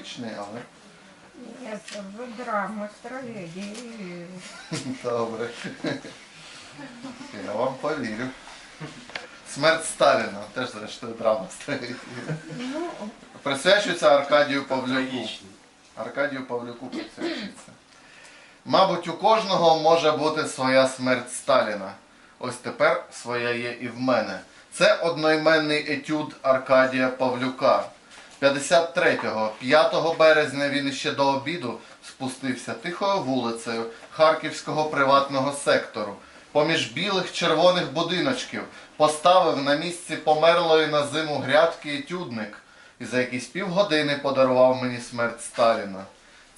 ліричний, але Ні, це вже драма з трагедією. добре. Я вам повірю. Смерть Сталіна, теж зрештою драма стоїть. Ну, Присвячується Аркадію Павлюку. Аркадію Павлюку присвячується. Мабуть, у кожного може бути своя смерть Сталіна. Ось тепер своя є і в мене. Це одноіменний етюд Аркадія Павлюка. 53-го, 5 березня він іще до обіду спустився тихою вулицею Харківського приватного сектору. Поміж білих червоних будиночків поставив на місці померлої на зиму грядки і тюдник і за якісь півгодини подарував мені смерть Сталіна.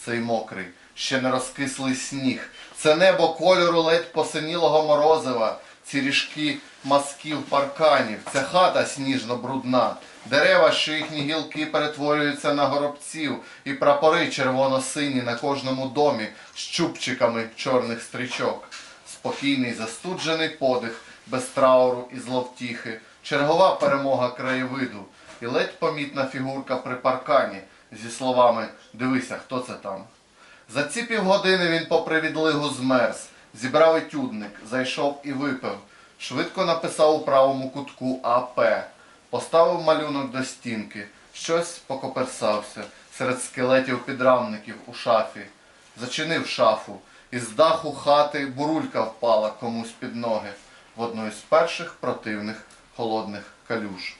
Цей мокрий, ще не розкислий сніг. Це небо кольору ледь посинілого морозива, ці ріжки масків парканів, ця хата сніжно-брудна, дерева, що їхні гілки перетворюються на горобців, і прапори червоно-сині на кожному домі з чубчиками чорних стрічок. Спокійний застуджений подих, без трауру і зловтіхи, чергова перемога краєвиду і ледь помітна фігурка при паркані зі словами «Дивися, хто це там?». За ці півгодини він попри відлигу змерз, зібрав етюдник, зайшов і випив. Швидко написав у правому кутку АП, поставив малюнок до стінки, щось покоперсався серед скелетів підрамників у шафі. Зачинив шафу, і з даху хати бурулька впала комусь під ноги в одну із перших противних холодних калюж.